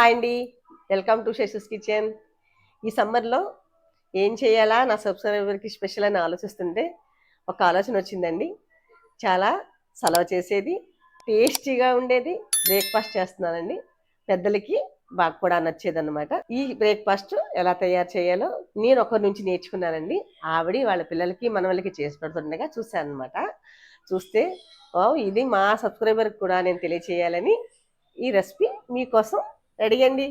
Hi అండి. Welcome to Sashi's kitchen. ఈ సమ్మర్లో ఏం చేయాలా? నా సబ్స్క్రైబర్కి స్పెషల్ అని ఆలోచిస్తుంటే ఒక ఆలోచన వచ్చిందండి. చాలా సలవ చేసేది టేస్టీగా ఉండేది బ్రేక్ఫాస్ట్ చేస్తున్నానండి. పెద్దలకి బాగా కూడా నచ్చేదన్నమాట. ఈ బ్రేక్ఫాస్ట్ ఎలా తయారు చేయాలో నేను ఒకరి నుంచి నేర్చుకున్నానండి. ఆవిడ వాళ్ళ పిల్లలకి మనవలకి చేసి పెడుతుండగా చూశాను అనమాట చూస్తే ఓ ఇది మా సబ్స్క్రైబర్కి కూడా నేను తెలియచేయాలని ఈ రెసిపీ మీకోసం రెడీ అండి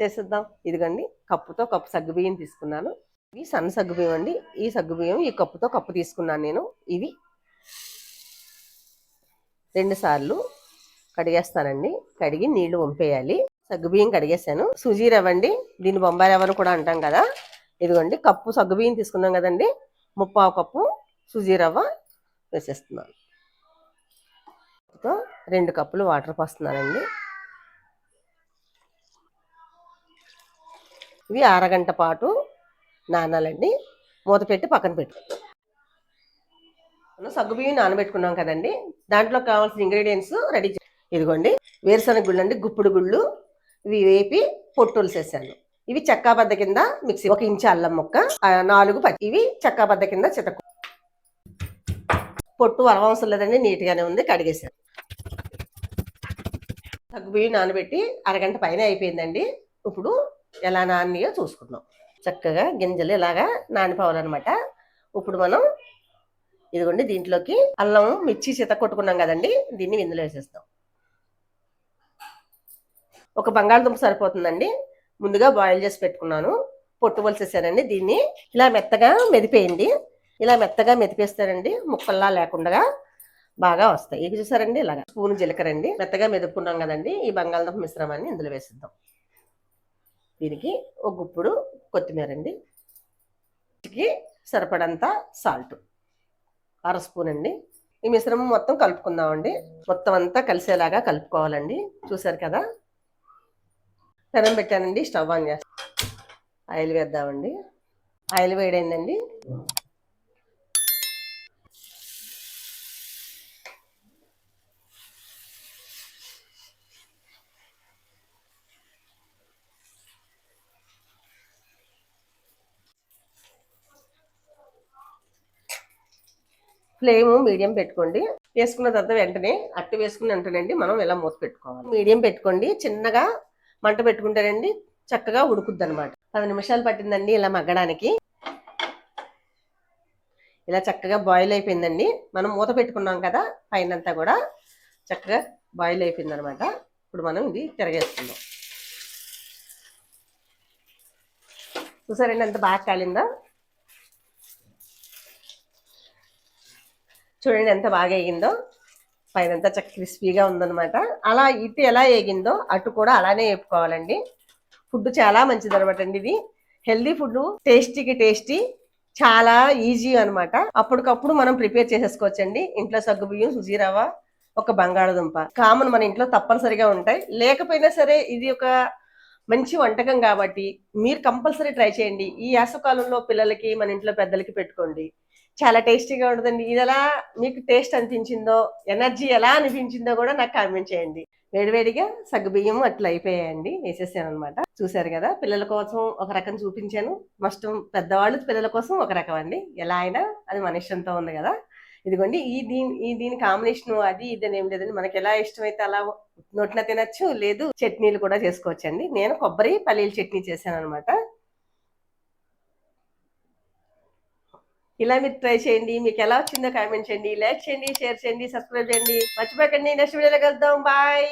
చేసేద్దాం. ఇదిగండి కప్పుతో కప్పు సగ్గుబియ్యం తీసుకున్నాను. ఇవి సన్న సగ్గుబియ్యం అండి. ఈ సగ్గుబియ్యం ఈ కప్పుతో కప్పు తీసుకున్నాను నేను. ఇవి రెండు సార్లు కడిగేస్తానండి. కడిగి నీళ్ళు వంపేయాలి. సగ్గుబియ్యం కడిగేసాను సుజీ రవ్వ అండి దీన్ని బొంబాయి రవ్వ కూడా అంటాం కదా. ఇదిగోండి కప్పు సగ్గుబియ్యం తీసుకున్నాం కదండి. ముప్పావు కప్పు సుజీ రవ్వ వేసేస్తున్నాను. తో రెండు కప్పులు వాటర్ పోస్తున్నానండి. ఇవి అరగంట పాటు నానాలండి. మూత పెట్టి పక్కన పెట్టు. మనం సగ్గుబియ్యం నానబెట్టుకున్నాం కదండి. దాంట్లో కావాల్సిన ఇంగ్రీడియంట్స్ రెడీ ఇదిగోండి. వేరుశనగ గుళ్ళు అండి గుప్పుడు గుళ్ళు ఇవి వేపి పొట్టులు చేశాను ఇవి చెక్కాబద్ద కింద మిక్సీ ఒక ఇంచు అల్లం ముక్క నాలుగు పచ్చి ఇవి చెక్కాబద్ద కింద చితకు పొట్టు అరవసరం లేదండి నీట్గానే ఉంది కడిగేశాను సగ్గుబియ్యం నానబెట్టి అరగంట పైన అయిపోయిందండి. ఇప్పుడు ఎలా నానియో చూసుకుందాం. చక్కగా గింజలు ఇలాగా నానిపోవాలన్నమాట. ఇప్పుడు మనం ఇదిగోండి దీంట్లోకి అల్లం మిర్చి చిత కొట్టుకున్నాం కదండి దీన్ని ఇందులో వేసేస్తాం. ఒక బంగాళదుంప సరిపోతుందండి. ముందుగా బాయిల్ చేసి పెట్టుకున్నాను. పొట్టు వలిసేసానండి దీన్ని. ఇలా మెత్తగా మెదిపేయండి. ఇలా మెత్తగా మెదిపేస్తారండి ముక్కల్లా లేకుండా బాగా వస్తాయి. ఇది చూసారండి ఇలాగా. స్పూన్ జీలకర్ర అండి. మెత్తగా మెదుపుకున్నాం కదండి. ఈ బంగాళదుంప మిశ్రమాన్ని ఇందులో వేసిద్దాం. దీనికి ఒక గుప్పుడు కొత్తిమీర అండి రుచికి సరిపడంత సాల్ట్. అర స్పూన్ అండి. ఈ మిశ్రమం మొత్తం కలుపుకుందామండి. మొత్తం అంతా కలిసేలాగా కలుపుకోవాలండి. చూసారు కదా? పెనం పెట్టానండి స్టవ్ ఆన్ చేస్తాం. ఆయిల్ వేద్దామండి. ఆయిల్ వేడైందండి. ఫ్లేమ్ మీడియం పెట్టుకోండి. వేసుకున్న తర్వాత వెంటనే అట్టు వేసుకున్న వెంటనండి మనం ఇలా మూత పెట్టుకోవాలి. మీడియం పెట్టుకోండి. చిన్నగా మంట పెట్టుకుంటారండి చక్కగా ఉడుకుద్ది అనమాట పది నిమిషాలు పట్టిందండి ఇలా మగ్గడానికి. ఇలా చక్కగా బాయిల్ అయిపోయిందండి. మనం మూత పెట్టుకున్నాం కదా పైనంతా కూడా చక్కగా బాయిల్ అయిపోయింది అనమాట ఇప్పుడు మనం ఇది తిరగేసుకుందాం. చూసారండి ఎంత బాగా కాలిందా? చూడండి ఎంత బాగా వేగిందో. పైన చక్క క్రిస్పీగా ఉందన్నమాట. అలా ఇటు ఎలా వేగిందో అటు కూడా అలానే వేపుకోవాలండి. ఫుడ్ చాలా మంచిది అనమాట అండి ఇది. హెల్దీ ఫుడ్ టేస్టీకి టేస్టీ చాలా ఈజీ అనమాట అప్పటికప్పుడు మనం ప్రిపేర్ చేసేసుకోవచ్చండి. ఇంట్లో సగ్గు బియ్యం సుజీరవ్వ ఒక బంగాళదుంప. కామన్ మన ఇంట్లో తప్పనిసరిగా ఉంటాయి. లేకపోయినా సరే ఇది ఒక మంచి వంటకం కాబట్టి మీరు కంపల్సరీ ట్రై చేయండి. ఈ యాసకాలంలో పిల్లలకి మన ఇంట్లో పెద్దలకి పెట్టుకోండి. చాలా టేస్టీగా ఉంటుందండి. ఇది ఎలా మీకు టేస్ట్ అనిపించిందో ఎనర్జీ ఎలా అనిపించిందో కూడా నాకు కామెంట్ చేయండి. వేడివేడిగా సగ్గుబియ్యం అట్లా అయిపోయాయండి. వేసేసాను అనమాట చూసారు కదా పిల్లల కోసం ఒక రకం చూపించాను. మస్ట్ పెద్దవాళ్ళు పిల్లల కోసం ఒక రకం అండి. ఎలా అయినా అది మన ఇష్టంతో ఉంది కదా. ఇదిగోండి ఈ దీని ఈ దీని కాంబినేషన్ అది ఇది ఏం లేదండి. మనకి ఎలా ఇష్టమైతే అలా నోట్న తినచ్చు లేదు చట్నీలు కూడా చేసుకోవచ్చండి. నేను కొబ్బరి పల్లీల చట్నీ చేశాను అనమాట ఇలా మీరు ట్రై చేయండి. మీకు ఎలా వచ్చిందో కామెంట్ చేయండి. లైక్ చేయండి షేర్ చేయండి సబ్స్క్రైబ్ చేయండి. మర్చిపోకండి. నెక్స్ట్ వీడియోలో కలుద్దాం. బాయ్.